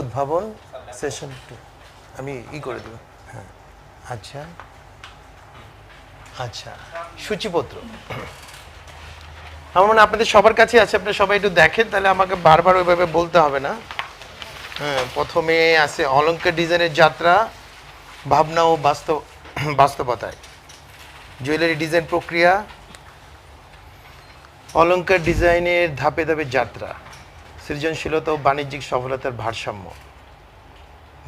উদ্ভাবন session two আমি ই করে দেবো। হ্যাঁ। আচ্ছা। আচ্ছা। সূচিপত্র। আমার মনে আপনাদের সবার কাছে আছে। আপনারা সবাই একটু দেখেন, তাহলে আমাকে বারবার ওইভাবে বলতে হবে না। হ্যাঁ প্রথমে আছে অলঙ্কার ডিজাইনের যাত্রা, ভাবনা ও বাস্তব, বাস্তবতায়। জুয়েলারি ডিজাইন প্রক্রিয়া, অলঙ্কার ডিজাইনের ধাপে ধাপে যাত্রা। সৃজনশীলতা ও বাণিজ্যিক সফলতার ভারসাম্য।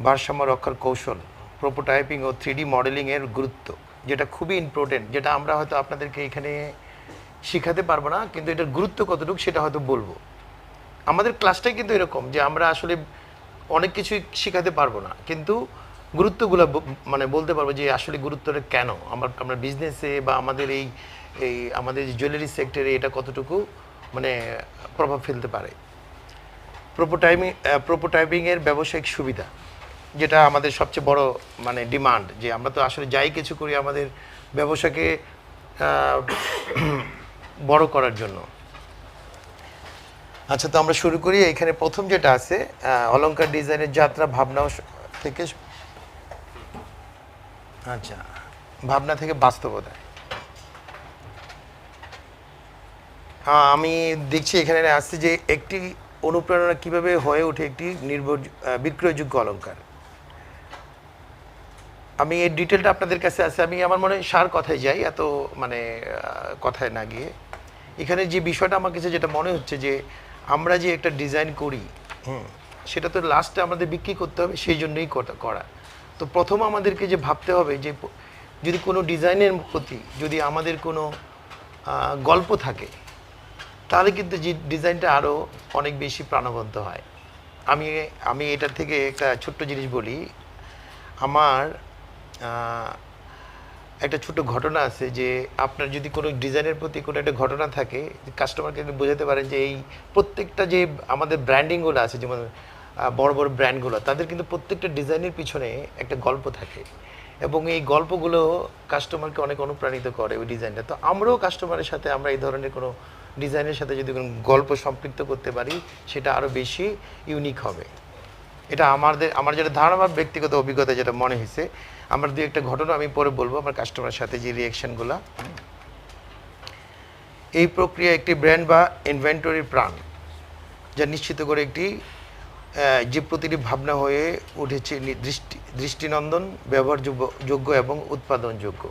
ভারসাম্য রক্ষার কৌশল প্রোটোটাইপিং ও থ্রিডি মডেলিংয়ের গুরুত্ব, যেটা খুবই ইম্পর্টেন্ট যেটা আমরা হয়তো আপনাদেরকে এখানে শিখাতে পারব না, কিন্তু এটার গুরুত্ব কতটুকু সেটা হয়তো বলব। আমাদের ক্লাসটাই কিন্তু এরকম যে আমরা আসলে অনেক কিছুই শেখাতে পারব না, কিন্তু গুরুত্বগুলো মানে বলতে পারব যে আসলে গুরুত্বটা কেন? আমার, আমরা বিজনেসে বা আমাদের এই এই, আমাদের জুয়েলারি সেক্টরে এটা কতটুকু মানে প্রভাব ফেলতে পারে? প্রোটোটাইপিং প্রোটোটাইপিংয়ের ব্যবসায়িক সুবিধা যেটা আমাদের সবচেয়ে বড় মানে ডিমান্ড যে আমরা তো আসলে যাই কিছু করি আমাদের ব্যবসাকে বড় করার জন্য। আচ্ছা তো আমরা শুরু করি। এখানে প্রথম যেটা আছে অলঙ্কার ডিজাইনের যাত্রা ভাবনা থেকে আচ্ছা ভাবনা থেকে বাস্তবতায় আহ, আমি দেখছি এখানে আসছে যে একটি অনুপ্রেরণা কীভাবে হয়ে ওঠে একটি নির্ভর বিক্রয়যোগ্য অলংকার? আমি এই ডিটেলটা আপনাদের কাছে আছে, আমি আমার মনে সার কথায় যাই, এত মানে কথায় না গিয়ে। এখানে যে বিষয়টা আমার কাছে যেটা মনে হচ্ছে যে, আমরা যে একটা ডিজাইন করি, হুম, সেটা তো লাস্টে আমাদের বিক্রি করতে হবে, সেই জন্যই করা। তো প্রথম আমাদেরকে যে ভাবতে হবে যে, যদি কোনো ডিজাইনের প্রতি যদি আমাদের কোনো গল্প থাকে তাহলে কিন্তু ডিজাইনটা আরও অনেক বেশি প্রাণবন্ত হয়। আমি আমি এটার থেকে একটা ছোট্ট জিনিস বলি। আমার একটা ছোট ঘটনা আছে যে আপনার যদি কোনো ডিজাইনের প্রতি কোনো একটা ঘটনা থাকে কাস্টমারকে বোঝাতে পারেন যে এই প্রত্যেকটা যে আমাদের ব্র্যান্ডিংগুলো আছে, যেমন বড় বড় ব্র্যান্ডগুলো তাদের কিন্তু প্রত্যেকটা ডিজাইনের পিছনে একটা গল্প থাকে। এবং এই গল্পগুলো কাস্টমারকে অনেক অনুপ্রাণিত করে ওই ডিজাইনটা। তো আমরাও কাস্টমারের সাথে আমরা এই ধরনের কোনো ডিজাইনের সাথে যদি কোনো গল্প সম্পৃক্ত করতে পারি, সেটা আরও বেশি ইউনিক হবে। এটা আমাদের, আমার যেটা ধারণা বা ব্যক্তিগত অভিজ্ঞতা যেটা মনে হয়েছে, আমার দু একটা ঘটনা আমি পরে বলব আমার কাস্টমারের সাথে যে রিয়েকশনগুলো এই প্রক্রিয়া একটি ব্র্যান্ড বা ইনভেন্টরির প্রাণ, যা নিশ্চিত করে একটি যে প্রতিটি ভাবনা হয়ে উঠেছে দৃষ্টি, দৃষ্টিনন্দন, ব্যবহারযোগ্য, যোগ্য এবং উৎপাদনযোগ্য।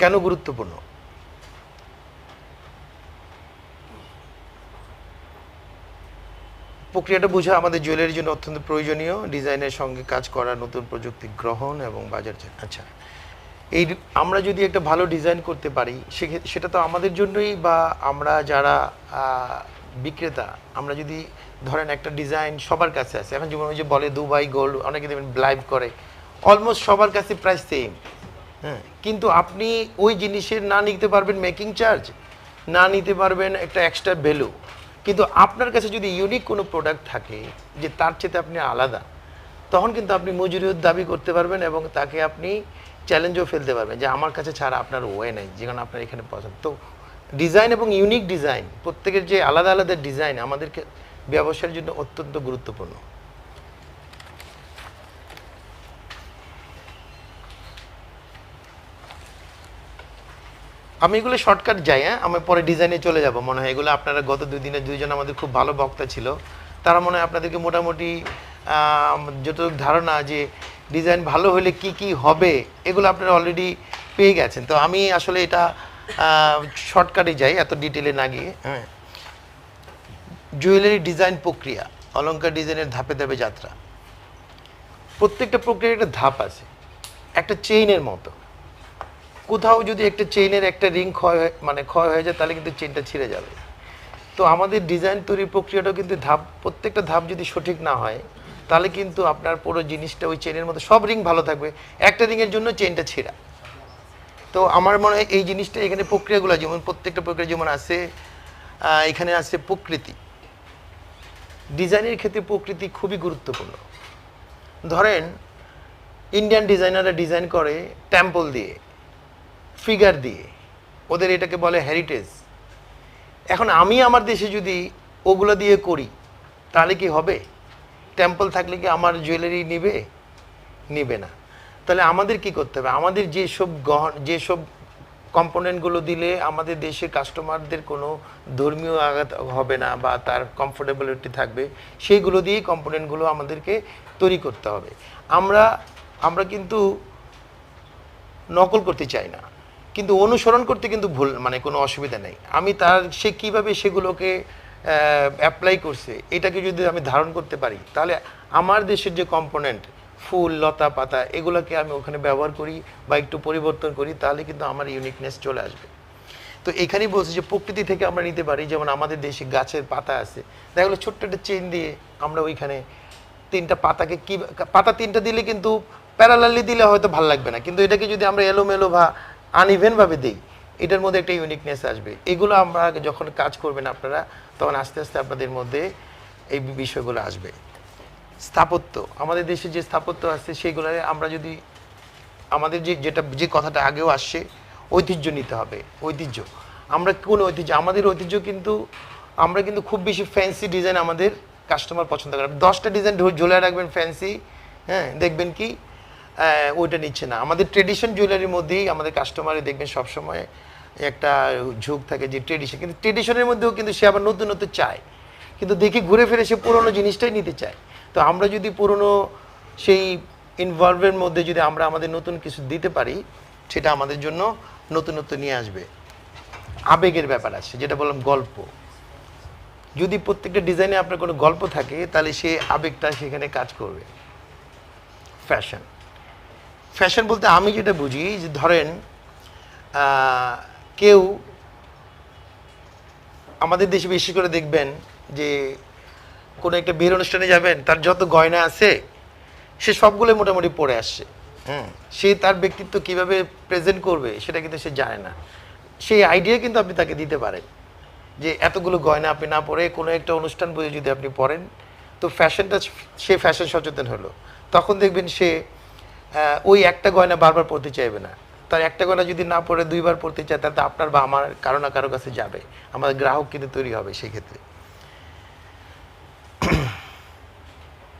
কেন গুরুত্বপূর্ণ? প্রক্রিয়াটা বোঝা আমাদের জুয়েলারির জন্য অত্যন্ত প্রয়োজনীয় ডিজাইনের সঙ্গে কাজ করা নতুন প্রযুক্তি গ্রহণ এবং বাজার আচ্ছা। এই আমরা যদি একটা ভালো ডিজাইন করতে পারি সেটা তো আমাদের জন্যই বা আমরা যারা বিক্রেতা আমরা যদি ধরেন একটা ডিজাইন সবার কাছে আছে এখন যেমন ওই যে বলে দুবাই গোল্ড অনেকে দেখবেন লাইভ করে অলমোস্ট সবার কাছে প্রায় সেম হ্যাঁ? কিন্তু আপনি ওই জিনিসের না নিতে পারবেন মেকিং চার্জ না নিতে পারবেন একটা এক্সট্রা ভ্যালু কিন্তু আপনার কাছে যদি ইউনিক কোনো প্রোডাক্ট থাকে, যে তার চেয়ে আপনি আলাদা, তখন কিন্তু আপনি মজুরিও দাবি করতে পারবেন এবং তাকে আপনি চ্যালেঞ্জও ফেলতে পারবেন যে আমার কাছে ছাড়া আপনার ওয়ে নেই যেখানে আপনার এখানে পছন্দ। তো ডিজাইন এবং ইউনিক ডিজাইন প্রত্যেকের যে আলাদা আলাদা ডিজাইন আমাদেরকে ব্যবসার জন্য অত্যন্ত গুরুত্বপূর্ণ। আমি এগুলো শর্টকাট যাই হ্যাঁ? আমি পরে ডিজাইনে চলে যাব। মনে হয় এগুলো আপনারা গত দুই দিনে দুইজন আমাদের খুব ভালো বক্তা ছিল। তারা মনে হয় আপনাদেরকে মোটামুটি যতটুকু ধারণা যে ডিজাইন ভালো হলে কি কি হবে, এগুলো আপনারা অলরেডি পেয়ে গেছেন। তো আমি আসলে এটা শর্টকাটে যাই, এত ডিটেলে না গিয়ে হ্যাঁ? জুয়েলারি ডিজাইন প্রক্রিয়া, অলংকার ডিজাইনের ধাপে ধাপে যাত্রা। প্রত্যেকটা প্রক্রিয়ার একটা ধাপ আছে। একটা চেইনের মতো। কোথাও যদি একটা চেইনের একটা রিং ক্ষয় মানে ক্ষয় হয়ে যায়, তাহলে কিন্তু চেইনটা ছিঁড়ে যাবে। তো আমাদের ডিজাইন তৈরির প্রক্রিয়াটাও কিন্তু ধাপ, প্রত্যেকটা ধাপ যদি সঠিক না হয়, তাহলে কিন্তু আপনার পুরো জিনিসটা ওই চেনের মধ্যে, সব রিং ভালো থাকবে। একটা রিংয়ের জন্য চেনটা ছিঁড়া। তো আমার মনে হয় এই জিনিসটা এখানে প্রক্রিয়াগুলো, যেমন প্রত্যেকটা প্রক্রিয়া যেমন আছে এখানে আছে প্রকৃতি। ডিজাইনের ক্ষেত্রে প্রকৃতি খুবই গুরুত্বপূর্ণ। ধরেন ইন্ডিয়ান ডিজাইনাররা ডিজাইন করে টেম্পল দিয়ে। ফিগার দিয়ে। ওদের এটাকে বলে হেরিটেজ এখন আমি আমার দেশে যদি ওগুলো দিয়ে করি, তাহলে কি হবে? টেম্পল থাকলে কি আমার জুয়েলারি নিবে? নিবে না। তাহলে আমাদের কি করতে হবে? আমাদের যেসব গহন, যেসব কম্পোনেন্টগুলো দিলে আমাদের দেশের কাস্টমারদের কোনো ধর্মীয় আঘাত হবে না বা তার কমফোর্টেবিলিটি থাকবে, সেইগুলো দিয়েই কম্পোনেন্টগুলো আমাদেরকে তৈরি করতে হবে। আমরা আমরা কিন্তু নকল করতে চাই না। কিন্তু অনুসরণ করতে কিন্তু ভুল মানে কোনো অসুবিধা নেই। আমি তার, সে কীভাবে সেগুলোকে অ্যাপ্লাই করছে, এটাকে যদি আমি ধারণ করতে পারি, তাহলে আমার দেশের যে কম্পোনেন্ট ফুল, লতা, পাতা, এগুলোকে আমি ওখানে ব্যবহার করি বা একটু পরিবর্তন করি, তাহলে কিন্তু আমার ইউনিকনেস চলে আসবে। তো এখানেই বলছি যে প্রকৃতি থেকে আমরা নিতে পারি, যেমন আমাদের দেশে গাছের পাতা আছে। দেখা গেলো ছোট্ট একটা চেন দিয়ে আমরা ওইখানে তিনটা পাতাকে কি, পাতা তিনটা দিলে কিন্তু প্যারালালি দিলে হয়তো ভালো লাগবে না। কিন্তু এটাকে যদি আমরা এলোমেলো বা আনইভেন ভাবে দিই, এটার মধ্যে একটা ইউনিকনেস আসবে। এগুলো আমরা যখন কাজ করবেন আপনারা, তখন আস্তে আস্তে আপনাদের মধ্যে এই বিষয়গুলো আসবে। স্থাপত্য, আমাদের দেশে যে স্থাপত্য আছে সেগুলো আমরা যদি আমাদের যে, যেটা, যে কথাটা আগেও আসছে, ঐতিহ্য নিতে হবে, ঐতিহ্য। আমরা কোন ঐতিহ্য, আমাদের ঐতিহ্য কিন্তু, আমরা কিন্তু খুব বেশি ফ্যান্সি ডিজাইন আমাদের কাস্টমার পছন্দ করে দশটা ডিজাইন ঝুলে রাখবেন ফ্যান্সি হ্যাঁ দেখবেন কি ওইটা নিচ্ছে না। আমাদের ট্রেডিশন জুয়েলারির মধ্যেই আমাদের কাস্টমারে দেখবেন সবসময় একটা ঝোঁক থাকে যে ট্রেডিশন কিন্তু ট্রেডিশনের মধ্যেও কিন্তু সে আবার নতুন নতুন চায়। কিন্তু দেখি ঘুরে ফিরে সে পুরোনো জিনিসটাই নিতে চায়। তো আমরা যদি পুরনো সেই ইনভলভের মধ্যে যদি আমরা আমাদের নতুন কিছু দিতে পারি, সেটা আমাদের জন্য নতুনত্ব নিয়ে আসবে। আবেগের ব্যাপার আছে, যেটা বললাম গল্প। যদি প্রত্যেকটা ডিজাইনে আপনার কোনো গল্প থাকে, তাহলে সে আবেগটা সেখানে কাজ করবে। ফ্যাশন ফ্যাশন বলতে আমি যেটা বুঝি, যে ধরেন কেউ আমাদের দেশে বেশি করে দেখবেন যে কোনো একটা বিয়ের অনুষ্ঠানে যাবেন, তার যত গয়না আছে, সে সবগুলো মোটামুটি পরে আসছে। হুম, সে তার ব্যক্তিত্ব কীভাবে প্রেজেন্ট করবে, সেটা কিন্তু সে জানে না। সেই আইডিয়া কিন্তু আপনি তাকে দিতে পারেন, যে এতগুলো গয়না আপনি না পরে কোনো একটা অনুষ্ঠান বুঝে যদি আপনি পরেন তো ফ্যাশনটা সে ফ্যাশন সচেতন হলো। তখন দেখবেন সে ওই একটা গয়না বারবার পড়তে চাইবে না। তার একটা গয়না যদি না পরে দুইবার পড়তে চায় তাতে আপনার বা আমার কারও না কারও কাছে যাবে। আমাদের গ্রাহক কিন্তু তৈরি হবে সেই ক্ষেত্রে।